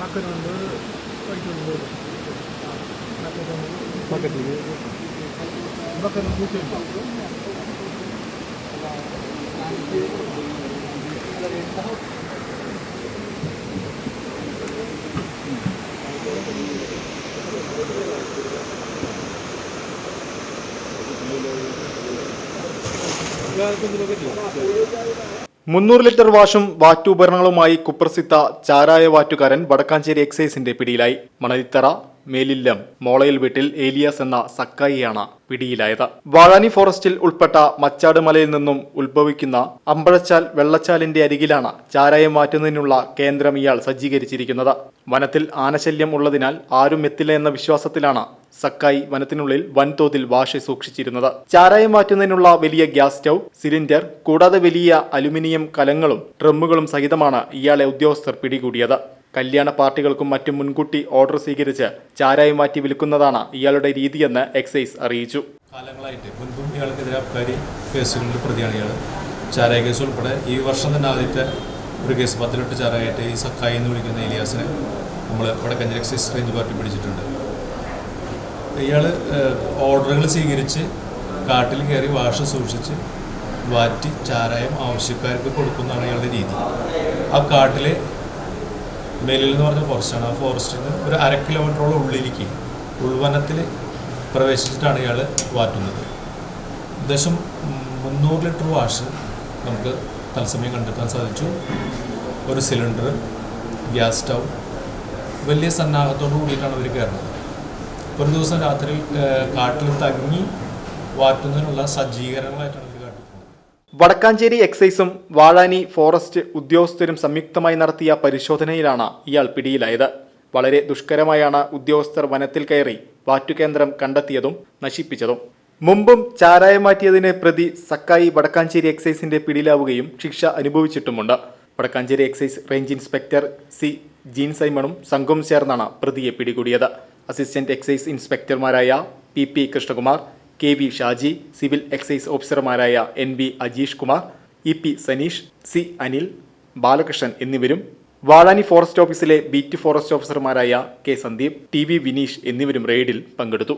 Bakırhanlı Aydın Bolu. Bakırhanlı. Bakırhanlı Bütün Bakırhanlı. Ya, itu juga kecil. മുന്നൂറ് litre വാഷും വാറ്റുപകരണങ്ങളുമായി കുപ്രസിദ്ധ ചാരായ വാറ്റുകാരൻ വടക്കാഞ്ചേരി എക്സൈസിന്റെ പിടിയിലായി. മണലിത്തറ മേലില്ലം മോളയിൽ വീട്ടിൽ ഏലിയാസ് എന്ന സക്കായിയാണ് പിടിയിലായത്. വാഴാനി ഫോറസ്റ്റിൽ ഉൾപ്പെട്ട മച്ചാട് മലയിൽ നിന്നും ഉത്ഭവിക്കുന്ന അമ്പഴച്ചാൽ വെള്ളച്ചാലിന്റെ അരികിലാണ് ചാരായം മാറ്റുന്നതിനുള്ള കേന്ദ്രം ഇയാൾ സജ്ജീകരിച്ചിരിക്കുന്നത്. വനത്തിൽ ആനശല്യം ഉള്ളതിനാൽ ആരും എത്തില്ല എന്ന വിശ്വാസത്തിലാണ് സക്കായി വനത്തിനുള്ളിൽ വൻതോതിൽ വാഷ് സൂക്ഷിച്ചിരുന്നത്. ചാരായം മാറ്റുന്നതിനുള്ള വലിയ ഗ്യാസ് സ്റ്റൗ സിലിണ്ടർ കൂടാതെ വലിയ അലുമിനിയം കലങ്ങളും ഡ്രമ്മുകളും സഹിതമാണ് ഇയാളെ ഉദ്യോഗസ്ഥർ പിടികൂടിയത്. കല്യാണ പാർട്ടികൾക്കും മറ്റും മുൻകൂട്ടി ഓർഡർ സ്വീകരിച്ച് ചാരായം മാറ്റി വിൽക്കുന്നതാണ് ഇയാളുടെ രീതിയെന്ന് എക്സൈസ് അറിയിച്ചു. ചാരായ കേസ് ഉൾപ്പെടെ ഈ വർഷം തന്നെ ആദ്യത്തെ ഒരു കേസ് പത്തിലെട്ട് ചാരായിട്ട് ഈ സക്കായി എന്ന് വിളിക്കുന്ന ഏലിയാസിനെ നമ്മൾ വടക്കഞ്ചേരി എക്സൈസ് റേഞ്ച് പാർട്ടി പിടിച്ചിട്ടുണ്ട്. ഇയാൾ ഓർഡറുകൾ സ്വീകരിച്ച് കാട്ടിൽ കയറി വാഷ സൂക്ഷിച്ച് വാറ്റി ചാരായം ആവശ്യക്കാർക്ക് കൊടുക്കുന്നതാണ് ഇയാളുടെ രീതി. ആ കാട്ടിൽ മേലിൽ എന്ന് പറഞ്ഞ ഫോറസ്റ്റാണ് ആ ഫോറസ്റ്റിൽ നിന്ന് ഒരു അര കിലോമീറ്ററോളം ഉള്ളിലേക്ക് ഉൾവനത്തിൽ പ്രവേശിച്ചിട്ടാണ് ഇയാൾ വാറ്റുന്നത്. ഏകദേശം മുന്നൂറ് ലിറ്റർ വാഷ് നമുക്ക് തത്സമയം കണ്ടെത്താൻ സാധിച്ചു. ഒരു സിലിണ്ടർ ഗ്യാസ് സ്റ്റൗ വലിയ സന്നാഹത്തോടു കൂടിയിട്ടാണ് അവർ കയറുന്നത്. ഒരു ദിവസം രാത്രി കാട്ടിൽ തങ്ങി വാറ്റുന്നതിനുള്ള സജ്ജീകരണങ്ങളായിട്ടാണ് വടക്കാഞ്ചേരി എക്സൈസും വാഴാനി ഫോറസ്റ്റ് ഉദ്യോഗസ്ഥരും സംയുക്തമായി നടത്തിയ പരിശോധനയിലാണ് ഇയാൾ പിടിയിലായത്. വളരെ ദുഷ്കരമായാണ് ഉദ്യോഗസ്ഥർ വനത്തിൽ കയറി വാറ്റുകേന്ദ്രം കണ്ടെത്തിയതും നശിപ്പിച്ചതും. മുമ്പും ചാരായം മാറ്റിയതിന് പ്രതി സക്കായി വടക്കാഞ്ചേരി എക്സൈസിന്റെ പിടിയിലാവുകയും ശിക്ഷ അനുഭവിച്ചിട്ടുമുണ്ട്. Vadakkancherry excise range inspector C Jean സൈമണും സംഘവും ചേർന്നാണ് പ്രതിയെ പിടികൂടിയത്. Assistant excise ഇൻസ്പെക്ടർമാരായ P P Krishnakumar K V Shaji civil excise ഓഫീസർമാരായ N V Ajeesh Kumar E P Saneesh C Anil Balakrishnan എന്നിവരും വാളാനി ഫോറസ്റ്റ് ഓഫീസിലെ ബീറ്റ് ഫോറസ്റ്റ് ഓഫീസർമാരായ K Sandeep T V Vineesh എന്നിവരും റെയ്ഡിൽ പങ്കെടുത്തു.